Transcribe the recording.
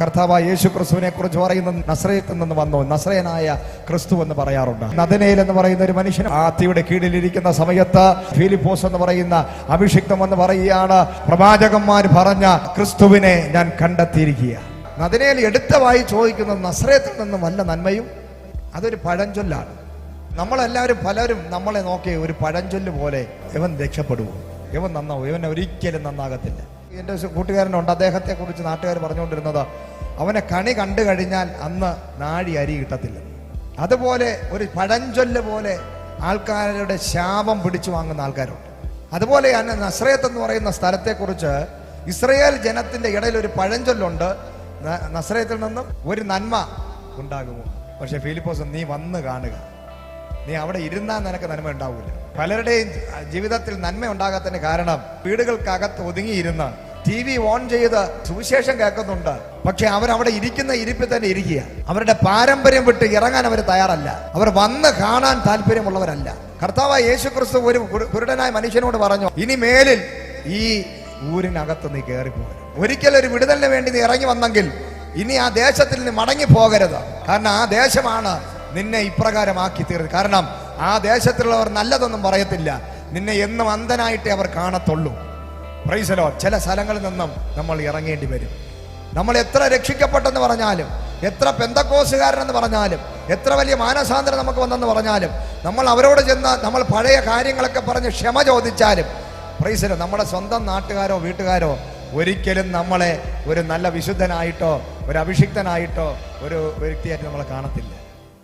കർത്താവ് യേശു ക്രിസ്തുവിനെ കുറിച്ച് പറയുന്ന നസ്രയത്തിൽ നിന്ന് വന്നു. നസ്രയനായ ക്രിസ്തു എന്ന് പറയാറുണ്ട്. നദനയിൽ എന്ന് പറയുന്ന ഒരു മനുഷ്യൻ ആത്തിയുടെ തീയുടെ കീഴിലിരിക്കുന്ന സമയത്ത് ഫിലിപ്പോസ് എന്ന് പറയുന്ന അഭിഷിക്തം എന്ന് പറയുകയാണ്. പ്രവാചകന്മാർ പറഞ്ഞ ക്രിസ്തുവിനെ ഞാൻ കണ്ടെത്തിയിരിക്കുക നദനയിൽ എടുത്തവായി ചോദിക്കുന്ന നസ്രയത്തിൽ നിന്ന് വല്ല നന്മയും? അതൊരു പഴഞ്ചൊല്ലാണ്. നമ്മളെല്ലാവരും പലരും നമ്മളെ നോക്കി ഒരു പഴഞ്ചൊല്ല് പോലെ ഇവൻ രക്ഷപ്പെടുവോ? ഇവൻ നന്നാവും? ഇവൻ ഒരിക്കലും നന്നാകത്തില്ല. എന്റെ കൂട്ടുകാരനുണ്ട്. അദ്ദേഹത്തെ കുറിച്ച് നാട്ടുകാർ പറഞ്ഞുകൊണ്ടിരുന്നത് അവനെ കണി കണ്ടു കഴിഞ്ഞാൽ അന്ന് നാഴി അരി കിട്ടത്തില്ല. അതുപോലെ ഒരു പഴഞ്ചൊല്ല് പോലെ ആൾക്കാരുടെ ശാപം പിടിച്ചു വാങ്ങുന്ന ആൾക്കാരുണ്ട്. അതുപോലെ തന്നെ നസ്രയത്ത് എന്ന് പറയുന്ന സ്ഥലത്തെക്കുറിച്ച് ഇസ്രയേൽ ജനത്തിന്റെ ഇടയിൽ ഒരു പഴഞ്ചൊല്ലുണ്ട്. നസ്രയത്തിൽ നിന്നും ഒരു നന്മ ഉണ്ടാകുമോ? പക്ഷെ ഫിലിപ്പോസ് നീ വന്ന് കാണുക. നീ അവിടെ ഇരുന്നാൽ നിനക്ക് നന്മ ഉണ്ടാവില്ല പലരുടെയും ജീവിതത്തിൽ നന്മ ഉണ്ടാകാത്തതിന് കാരണം വീടുകൾക്കകത്ത് ഒതുങ്ങിയിരുന്ന് ടി വി ഓൺ ചെയ്ത് സുവിശേഷം കേൾക്കുന്നുണ്ട്. പക്ഷെ അവരവിടെ ഇരിക്കുന്ന ഇരിപ്പിൽ തന്നെ ഇരിക്കുക. അവരുടെ പാരമ്പര്യം വിട്ട് ഇറങ്ങാൻ അവർ തയ്യാറല്ല. അവർ വന്ന് കാണാൻ താല്പര്യമുള്ളവരല്ല. കർത്താവ് യേശു ക്രിസ്തു ഒരു കുരു- കുരുടനായ മനുഷ്യനോട് പറഞ്ഞു ഇനി മേലിൽ ഈ ഊരിനകത്ത് നീ കയറിപ്പോകരുത് ഒരിക്കലും ഒരു വിടുതലിന് വേണ്ടി നീ ഇറങ്ങി വന്നെങ്കിൽ ഇനി ആ ദേശത്തിൽ നീ മടങ്ങി പോകരുത് കാരണം ആ ദേശമാണ് നിന്നെ ഇപ്രകാരമാക്കി തീർന്നു. കാരണം ആ ദേശത്തുള്ളവർ നല്ലതൊന്നും പറയത്തില്ല. നിന്നെ എന്നും അന്ധനായിട്ടേ അവർ കാണത്തുള്ളൂ. പ്രൈസലോ ചില സ്ഥലങ്ങളിൽ നിന്നും നമ്മൾ ഇറങ്ങേണ്ടി വരും. നമ്മൾ എത്ര രക്ഷിക്കപ്പെട്ടെന്ന് പറഞ്ഞാലും എത്ര പെന്തക്കോസുകാരനെന്ന് പറഞ്ഞാലും എത്ര വലിയ മാനസാന്തരം നമുക്ക് വന്നെന്ന് പറഞ്ഞാലും നമ്മൾ അവരോട് ചെന്ന് നമ്മൾ പഴയ കാര്യങ്ങളൊക്കെ പറഞ്ഞ് ക്ഷമ ചോദിച്ചാലും പ്രൈസലോ നമ്മുടെ സ്വന്തം നാട്ടുകാരോ വീട്ടുകാരോ ഒരിക്കലും നമ്മളെ ഒരു നല്ല വിശുദ്ധനായിട്ടോ ഒരു അഭിഷിക്തനായിട്ടോ ഒരു വ്യക്തിയായിട്ട് നമ്മളെ കാണത്തില്ല.